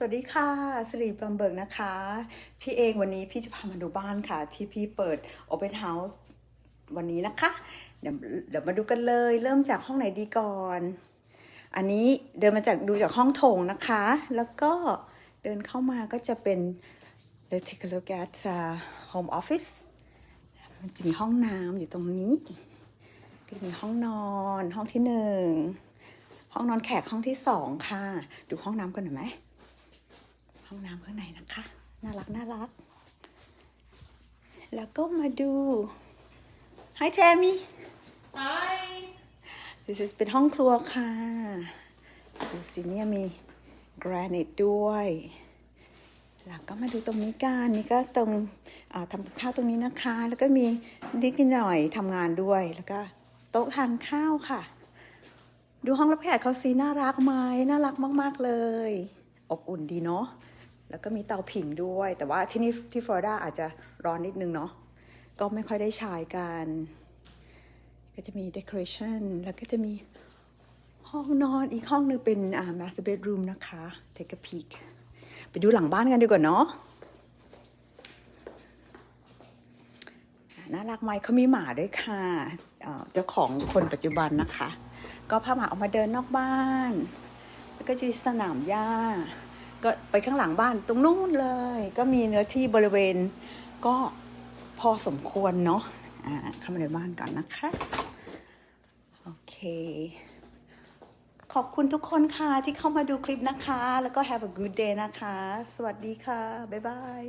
สวัสดีค่ะสิริปลอมเบิร์กนะคะ พี่เองวันนี้พี่จะพามาดูบ้านค่ะ ที่พี่เปิด Open House วันนี้นะคะ เดี๋ยวเดี๋ยวมาดูกันเลย เริ่มจากห้องไหนดีก่อน อันนี้เดินมาจากดูจากห้องโถงนะคะ แล้วก็เดินเข้ามาก็จะเป็น Let's take a look at uh, home office มันจะมีห้องน้ำอยู่ตรงนี้ ก็จะมีห้องนอนห้องที่หนึ่งห้องนอนแขกห้องที่สองค่ะ ดูห้องน้ำกันหน่อยไหม ข้างในนะคะ น่ารักน่ารัก แล้วก็มาดู Hi Tammy Hi. This is เป็นห้องครัวค่ะดูสิเนี่ยมี granite ด้วยแล้วก็มาดูตรงนี้กันนี่ก็ตรงอ่าทำกับข้าวตรงนี้นะคะ แล้วก็มีนิดหน่อยทำงานด้วย แล้วก็โต๊ะทานข้าวค่ะ ดูห้องรับแขกเขาซีน่ารักไหมน่ารักมาก ๆ เลย อบอุ่นดีเนาะ แล้วก็มีเตาผิงด้วย แต่ว่าที่นี่ที่ฟลอริดาอาจจะร้อนนิดนึงเนาะก็ไม่ค่อยได้ใช้กัน ก็จะมี decoration แล้วก็จะมีห้องนอนอีกห้องหนึงเป็นอ่า master bedroom นะคะ take a peek ไปดูหลังบ้านกันดีกว่าเนาะน่ารักไหมเขามีหมาด้วยค่ะเจ้าของคนปัจจุบันนะคะ ก็พาหมาออกมาเดินนอกบ้าน แล้วก็จะสนามหญ้า ก็ไปข้างหลังบ้านตรงนู้นเลย ก็มีเนื้อที่บริเวณ ก็พอสมควรเนาะอ่าเข้ามาในบ้านก่อนนะคะ โอเค ขอบคุณทุกคนค่ะที่เข้ามาดูคลิปนะคะ แล้วก็ have a good day นะคะ สวัสดีค่ะ บ๊ายบาย